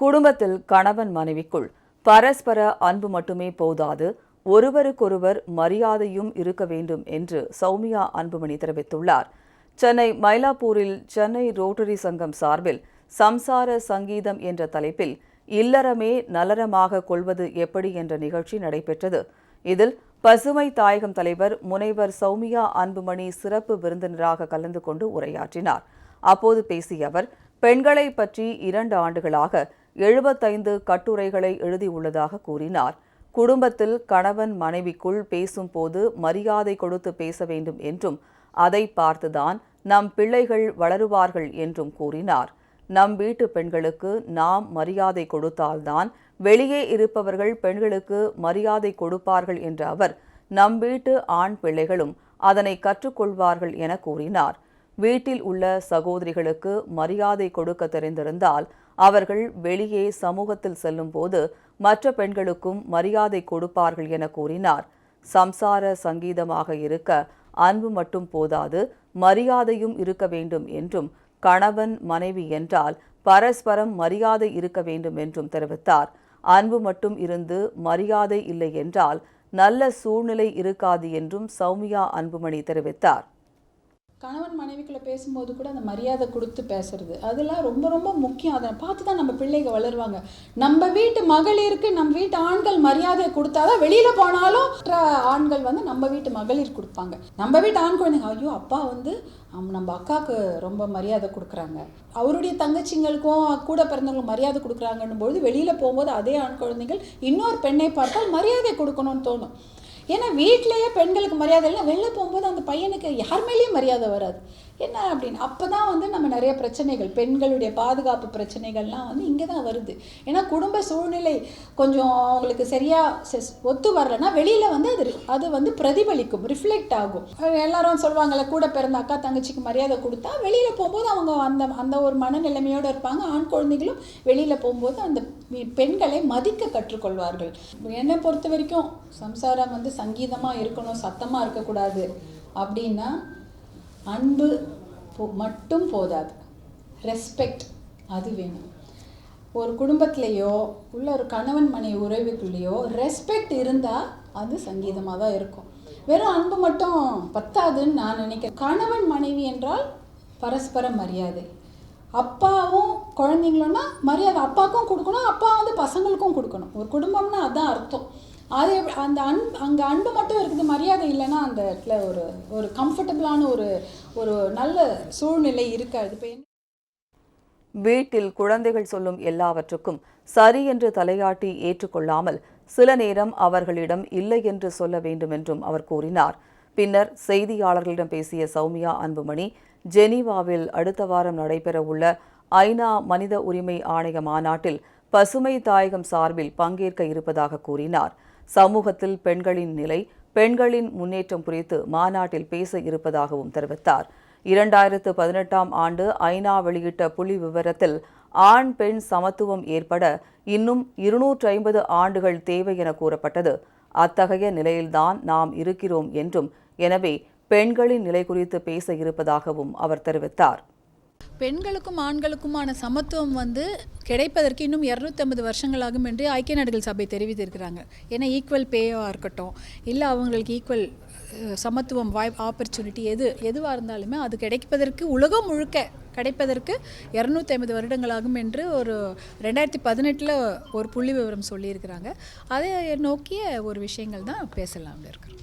குடும்பத்தில் கணவன் மனைவிக்குள் பரஸ்பர அன்பு மட்டுமே போதாது ஒருவருக்கொருவர் மரியாதையும் இருக்க வேண்டும் என்று சௌமியா அன்புமணி தெரிவித்துள்ளார். சென்னை மயிலாப்பூரில் சென்னை ரோட்டரி சங்கம் சார்பில் சம்சார சங்கீதம் என்ற தலைப்பில் இல்லறமே நலரமாக கொள்வது எப்படி என்ற நிகழ்ச்சி நடைபெற்றது. இதில் பசுமை தாயகம் தலைவர் முனைவர் சௌமியா அன்புமணி சிறப்பு விருந்தினராக கலந்து கொண்டு உரையாற்றினார். அப்போது பேசிய அவர் பெண்களை பற்றி இரண்டு ஆண்டுகளாக எழுபத்தைந்து கட்டுரைகளை எழுதியுள்ளதாக கூறினார். குடும்பத்தில் கணவன் மனைவிக்குள் பேசும்போது மரியாதை கொடுத்து பேச வேண்டும் என்றும் அதை பார்த்துதான் நம் பிள்ளைகள் வளருவார்கள் என்றும் கூறினார். நம் வீட்டு பெண்களுக்கு நாம் மரியாதை கொடுத்தால்தான் வெளியே இருப்பவர்கள் பெண்களுக்கு மரியாதை கொடுப்பார்கள் என்ற அவர் நம் வீட்டு ஆண் பிள்ளைகளும் அதனை கற்றுக்கொள்வார்கள் என கூறினார். வீட்டில் உள்ள சகோதரிகளுக்கு மரியாதை கொடுக்க தெரிந்திருந்தால் அவர்கள் வெளியே சமூகத்தில் செல்லும்போது மற்ற பெண்களுக்கும் மரியாதை கொடுப்பார்கள் என கூறினார். சம்சார சங்கீதமாக இருக்க அன்பு மட்டும் போதாது மரியாதையும் இருக்க வேண்டும் என்றும் கணவன் மனைவி என்றால் பரஸ்பரம் மரியாதை இருக்க வேண்டும் என்றும் தெரிவித்தார். அன்பு மட்டும் இருந்து மரியாதை இல்லை என்றால் நல்ல சூழ்நிலை இருக்காது என்றும் சௌமியா அன்புமணி தெரிவித்தார். கணவன் மனைவிக்குள்ள பேசும்போது கூட அந்த மரியாதை கொடுத்து பேசுறது. அதெல்லாம் ரொம்ப ரொம்ப முக்கியம். அதை பார்த்து தான் நம்ம பிள்ளைங்க வளருவாங்க. நம்ம வீட்டு மகளிருக்கு நம்ம வீட்டு ஆண்கள் மரியாதை கொடுத்தாதான் வெளியில போனாலும் ஆண்கள் வந்து நம்ம வீட்டு மகளிர் கொடுப்பாங்க. நம்ம வீட்டு ஆண் குழந்தைங்க ஐயோ அப்பா வந்து நம்ம அக்காவுக்கு ரொம்ப மரியாதை கொடுக்குறாங்க. அவருடைய தங்கச்சிங்களுக்கும் கூட பிறந்தவங்களுக்கு மரியாதை கொடுக்குறாங்கன்னும் பொழுது வெளியில போகும்போது அதே ஆண் குழந்தைகள் இன்னொரு பெண்ணை பார்த்தால் மரியாதை கொடுக்கணும்னு தோணும். ஏன்னா வீட்டிலேயே பெண்களுக்கு மரியாதை இல்லை வெளில போகும்போது அந்த பையனுக்கு யார் மேலேயும் மரியாதை வராது. என்ன அப்படின்னு? அப்போ தான் வந்து நம்ம நிறைய பிரச்சனைகள் பெண்களுடைய பாதுகாப்பு பிரச்சனைகள்லாம் வந்து இங்கே தான் வருது. ஏன்னா குடும்ப சூழ்நிலை கொஞ்சம் அவங்களுக்கு சரியாக ஒத்து வரலன்னா வெளியில் வந்து அது அது வந்து பிரதிபலிக்கும் ரிஃப்ளெக்ட் ஆகும். எல்லாரும் சொல்லுவாங்கள்ல கூட பிறந்த அக்கா தங்கச்சிக்கு மரியாதை கொடுத்தா வெளியில் போகும்போது அவங்க அந்த அந்த ஒரு மனநிலைமையோடு இருப்பாங்க. ஆண் குழந்தைகளும் வெளியில் போகும்போது அந்த பெண்களை மதிக்க கற்றுக்கொள்வார்கள். என்னை பொறுத்த வரைக்கும் சம்சாரம் வந்து சங்கீதமாக இருக்கணும் சத்தமாக இருக்கக்கூடாது அப்படின்னா அன்பு போ- மட்டும் போதாது. ரெஸ்பெக்ட் அது வேணும். ஒரு குடும்பத்திலேயோ உள்ள ஒரு கணவன் மனைவி உறவுக்குள்ளேயோ ரெஸ்பெக்ட் இருந்தால் அது சங்கீதமாக தான் இருக்கும். வெறும் அன்பு மட்டும் பத்தாதுன்னு நான் நினைக்கிறேன். கணவன் மனைவி என்றால் பரஸ்பர மரியாதை. அப்பாவும் குழந்தைங்களோன்னா மரியாதை அப்பாவுக்கும் கொடுக்கணும் அப்பா வந்து பசங்களுக்கும் கொடுக்கணும். ஒரு குடும்பம்னா அதுதான் அர்த்தம். அது அந்த அன்பு அங்கே அன்பு மட்டும் இருக்குது மரியாதை இல்லைன்னா அந்த இடத்துல ஒரு ஒரு கம்ஃபர்டபுளான ஒரு ஒரு நல்ல சூழ்நிலை இருக்காது. இப்போ வீட்டில் குழந்தைகள் சொல்லும் எல்லாவற்றுக்கும் சரி என்று தலையாட்டி ஏற்றுக்கொள்ளாமல் சில நேரம் அவர்களிடம் இல்லை என்று சொல்ல வேண்டும் என்றும் அவர் கூறினார். பின்னர் செய்தியாளர்களிடம் பேசிய சௌமியா அன்புமணி ஜெனீவாவில் அடுத்த வாரம் நடைபெறவுள்ள ஐநா மனித உரிமை ஆணைய மாநாட்டில் பசுமை தாயகம் சார்பில் பங்கேற்க இருப்பதாக கூறினார். சமூகத்தில் பெண்களின் நிலை பெண்களின் முன்னேற்றம் குறித்து மாநாட்டில் பேச இருப்பதாகவும் தெரிவித்தார். இரண்டாயிரத்து பதினெட்டாம் ஆண்டு ஐநா வெளியிட்ட புள்ளி விவரத்தில் ஆண் பெண் சமத்துவம் ஏற்பட இன்னும் இருநூற்றி ஐம்பது ஆண்டுகள் தேவை என கூறப்பட்டது. அத்தகைய நிலையில்தான் நாம் இருக்கிறோம் என்றும் எனவே பெண்களின் நிலை குறித்து பேச இருப்பதாகவும் அவர் தெரிவித்தார். பெண்களுக்கும் ஆண்களுக்குமான சமத்துவம் வந்து கிடைப்பதற்கு இன்னும் இரநூத்தம்பது வருஷங்கள் ஆகும் என்று ஐக்கிய நாடுகள் சபை தெரிவித்திருக்கிறாங்க. ஏன்னா ஈக்குவல் பேயாக இருக்கட்டும் இல்லை அவங்களுக்கு ஈக்குவல் சமத்துவம் வாய் ஆப்பர்ச்சுனிட்டி எது எதுவாக இருந்தாலுமே அது கிடைப்பதற்கு உலகம் முழுக்க கிடைப்பதற்கு இரநூத்தி ஐம்பது வருடங்களாகும் என்று ஒரு ரெண்டாயிரத்தி பதினெட்டில் ஒரு புள்ளி விவரம் சொல்லியிருக்கிறாங்க. அதை நோக்கிய ஒரு விஷயங்கள் தான் பேசலாம் இருக்கிறோம்